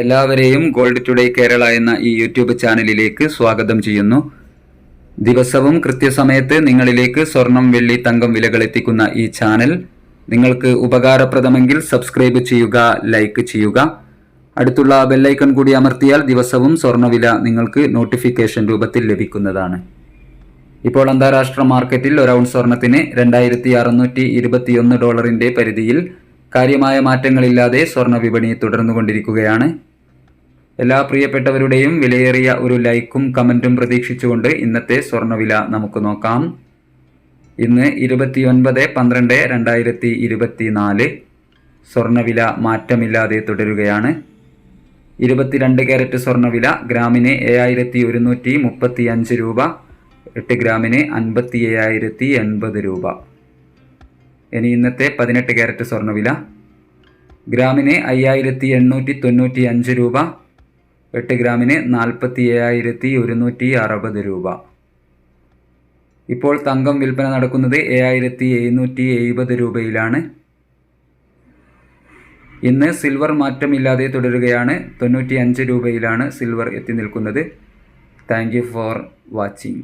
എല്ലാവരെയും gold today Kerala എന്ന ഈ യൂട്യൂബ് ചാനലിലേക്ക് സ്വാഗതം ചെയ്യുന്നു. ദിവസവും കൃത്യസമയത്ത് നിങ്ങളിലേക്ക് സ്വർണം വെള്ളി തങ്കം വിലകൾ എത്തിക്കുന്ന ഈ ചാനൽ. നിങ്ങൾക്ക് ഉപകാരപ്രദമെങ്കിൽ സബ്സ്ക്രൈബ് ചെയ്യുക ലൈക്ക് ചെയ്യുക. അടുത്തുള്ള ബെല്ലൈക്കൺ കൂടി അമർത്തിയാൽ ദിവസവും സ്വർണവില നിങ്ങൾക്ക് നോട്ടിഫിക്കേഷൻ രൂപത്തിൽ ലഭിക്കുന്നതാണ്. ഇപ്പോൾ അന്താരാഷ്ട്ര മാർക്കറ്റിൽ ഒരു ഔൺസ് സ്വർണത്തിന് രണ്ടായിരത്തി അറുന്നൂറ്റി ഇരുപത്തിയൊന്ന് ഡോളറിന്റെ പരിധിയിൽ കാര്യമായ മാറ്റങ്ങളില്ലാതെ സ്വർണ വിപണി തുടർന്നുകൊണ്ടിരിക്കുകയാണ്. എല്ലാ പ്രിയപ്പെട്ടവരുടെയും വിലയേറിയ ഒരു ലൈക്കും കമന്റും പ്രതീക്ഷിച്ചുകൊണ്ട് ഇന്നത്തെ സ്വർണവില നമുക്ക് നോക്കാം. ഇന്ന് ഇരുപത്തിയൊൻപത് പന്ത്രണ്ട് രണ്ടായിരത്തി ഇരുപത്തിനാല്. സ്വർണവില മാറ്റമില്ലാതെ തുടരുകയാണ്. ഇരുപത്തിരണ്ട് ക്യാരറ്റ് സ്വർണവില ഗ്രാമിന് ഏഴായിരത്തി ഒരുന്നൂറ്റി മുപ്പത്തി അഞ്ച് രൂപ എട്ട് ഗ്രാമിന് അൻപത്തി ഏഴായിരത്തി എൺപത് രൂപ. ഇനി ഇന്നത്തെ പതിനെട്ട് ക്യാരറ്റ് സ്വർണവില ഗ്രാമിന് അയ്യായിരത്തി എണ്ണൂറ്റി തൊണ്ണൂറ്റി അഞ്ച് രൂപ എട്ട് ഗ്രാമിന് നാൽപ്പത്തി ഏഴായിരത്തി ഒരുന്നൂറ്റി അറുപത് രൂപ. ഇപ്പോൾ തങ്കം വിൽപ്പന നടക്കുന്നത് ഏഴായിരത്തി എഴുന്നൂറ്റി എഴുപത് രൂപയിലാണ്. ഇന്ന് സിൽവർ മാറ്റമില്ലാതെ തുടരുകയാണ്. തൊണ്ണൂറ്റി അഞ്ച് രൂപയിലാണ് സിൽവർ എത്തി നിൽക്കുന്നത്. Thank you for watching.